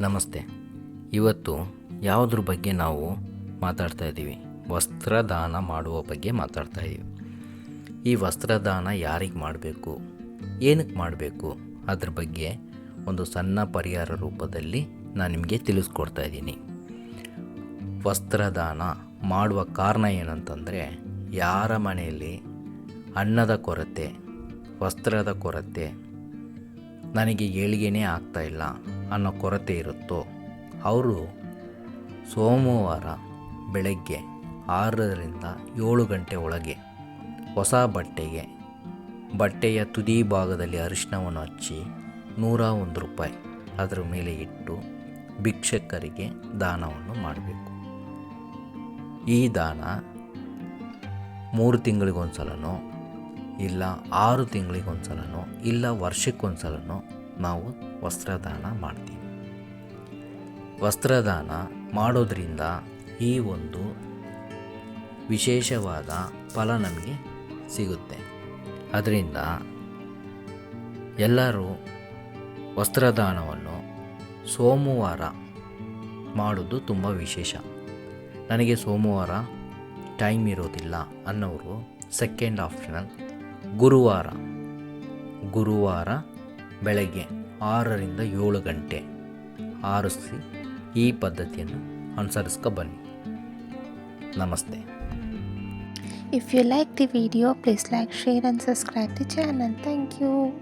ನಮಸ್ತೆ. ಇವತ್ತು ಯಾವುದ್ರ ಬಗ್ಗೆ ನಾವು ಮಾತಾಡ್ತಾ ಇದ್ದೀವಿ? ವಸ್ತ್ರದಾನ ಮಾಡುವ ಬಗ್ಗೆ ಮಾತಾಡ್ತಾ ಇದ್ದೀವಿ. ಈ ವಸ್ತ್ರದಾನ ಯಾರಿಗೆ ಮಾಡಬೇಕು? ಏನಕ್ಕೆ ಮಾಡಬೇಕು? ಅದ್ರ ಬಗ್ಗೆ ಒಂದು ಸಣ್ಣ ಪರಿಹಾರ ರೂಪದಲ್ಲಿ ನಾನು ನಿಮಗೆ ತಿಳಿಸ್ಕೊಡ್ತಾ ಇದ್ದೀನಿ. ವಸ್ತ್ರದಾನ ಮಾಡುವ ಕಾರಣ ಏನಂತಂದರೆ, ಯಾರ ಮನೆಯಲ್ಲಿ ಅನ್ನದ ಕೊರತೆ, ವಸ್ತ್ರದ ಕೊರತೆ ನನಗೆ ಏಳಿಗೆನೇ ಆಗ್ತಾಯಿಲ್ಲ ಅನ್ನೋ ಕೊರತೆ ಇರುತ್ತೋ, ಅವರು ಸೋಮವಾರ ಬೆಳಗ್ಗೆ ಆರರಿಂದ ಏಳು ಗಂಟೆ ಒಳಗೆ ಹೊಸ ಬಟ್ಟೆಗೆ, ಬಟ್ಟೆಯ ತುದಿ ಭಾಗದಲ್ಲಿ ಅರಿಶಿನವನ್ನು ಹಚ್ಚಿ ನೂರ ಒಂದು ರೂಪಾಯಿ ಅದರ ಮೇಲೆ ಇಟ್ಟು ಭಿಕ್ಷಕರಿಗೆ ದಾನವನ್ನು ಮಾಡಬೇಕು. ಈ ದಾನ ಮೂರು ತಿಂಗಳಿಗೊಂದ್ಸಲನೋ, ಇಲ್ಲ ಆರು ತಿಂಗಳಿಗೊಂದ್ಸಲನೋ, ಇಲ್ಲ ವರ್ಷಕ್ಕೊಂದ್ಸಲನೋ ನಾವು ವಸ್ತ್ರದಾನ ಮಾಡ್ತೀವಿ. ವಸ್ತ್ರದಾನ ಮಾಡೋದ್ರಿಂದ ಈ ಒಂದು ವಿಶೇಷವಾದ ಫಲ ನಮಗೆ ಸಿಗುತ್ತೆ. ಅದರಿಂದ ಎಲ್ಲರೂ ವಸ್ತ್ರದಾನವನ್ನು ಸೋಮವಾರ ಮಾಡೋದು ತುಂಬ ವಿಶೇಷ. ನನಗೆ ಸೋಮವಾರ ಟೈಮ್ ಇರೋದಿಲ್ಲ ಅನ್ನೋರು ಸೆಕೆಂಡ್ ಆಪ್ಷನಲ್ ಗುರುವಾರ. ಗುರುವಾರ ಬೆಳಗ್ಗೆ ಆರರಿಂದ ಏಳು ಗಂಟೆ ಆರಿಸಿ ಈ ಪದ್ಧತಿಯನ್ನು ಅನುಸರಿಸ್ಕೊ ಬನ್ನಿ ನಮಸ್ತೆ if you like the video please like, share and subscribe the channel. Thank you.